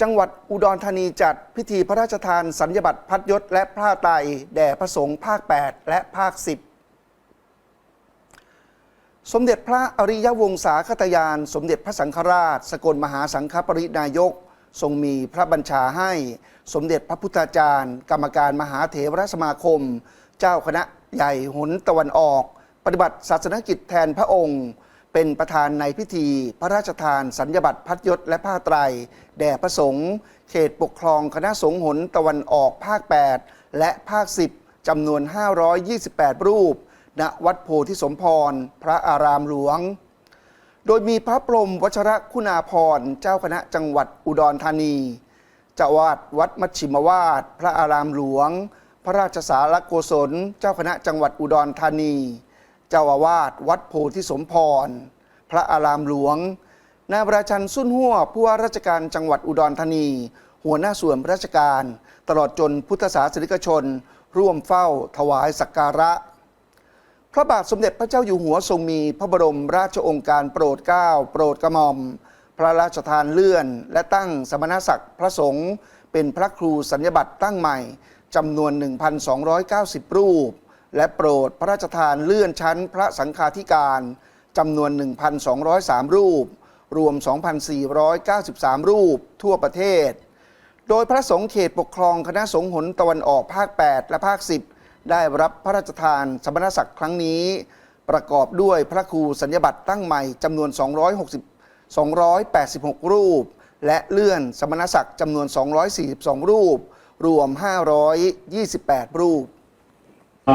จังหวัดอุดรธานีจัดพิธีพระราชทานสัญญบัตรพัดยศและผ้าไตรแด่พระสงฆ์ภาค 8 และภาค 10 สมเด็จพระอริยวงศาคตยาน สมเด็จพระสังฆราช สกลมหาสังฆปรินายก ทรงมีพระบัญชาให้ สมเด็จพระพุทธาจารย์ กรรมการมหาเถรสมาคม เจ้าคณะใหญ่หนตะวันออก ปฏิบัติศาสนกิจแทนพระองค์ เป็นประธานในพิธี พระราชทานสัญญบัตรพัดยศและผ้าไตร แด่พระสงฆ์เขตปกครองคณะสงฆ์หนตะวันออกภาค 8 และภาค 10จำนวน 528 รูป ณ วัดโพธิสมพร พระอารามหลวง โดยมีพระพรมวชระคุณาพร เจ้าคณะจังหวัดอุดรธานีเจ้าอาวาดวัดมัชชิมวาด พระอารามหลวง พระราชสารโกศล เจ้าคณะจังหวัดอุดรธานี เจ้าอาวาสวัดโพธิสมพร พระอารามหลวง นายประชันสุนหัวผู้ว่าราชการจังหวัดอุดรธานี หัวหน้าส่วนราชการ ตลอดจนพุทธศาสนิกชน ร่วมเฝ้าถวายสักการะ พระบาทสมเด็จพระเจ้าอยู่หัวทรงมีพระบรมราชโองการโปรดเกล้าโปรดกระหม่อม พระราชทานเลื่อน และตั้งสมณศักดิ์พระสงฆ์เป็นพระครูสัญญบัตรตั้งใหม่จำนวน 1,290 รูป และโปรดพระราชทานเลื่อนชั้นพระสังฆาธิการจำนวน 1,203 รูป รวม 2,493 รูปทั่วประเทศ โดยพระสงฆ์เขตปกครองคณะสงฆ์หนตะวันออกภาค 8 และภาค 10 ได้รับพระราชทานสมณศักดิ์ครั้งนี้ ประกอบด้วยพระครูสัญญบัตรตั้งใหม่จำนวน 260 286 รูป และเลื่อนสมณศักดิ์จำนวน 242 รูป รวม 528 รูป ที่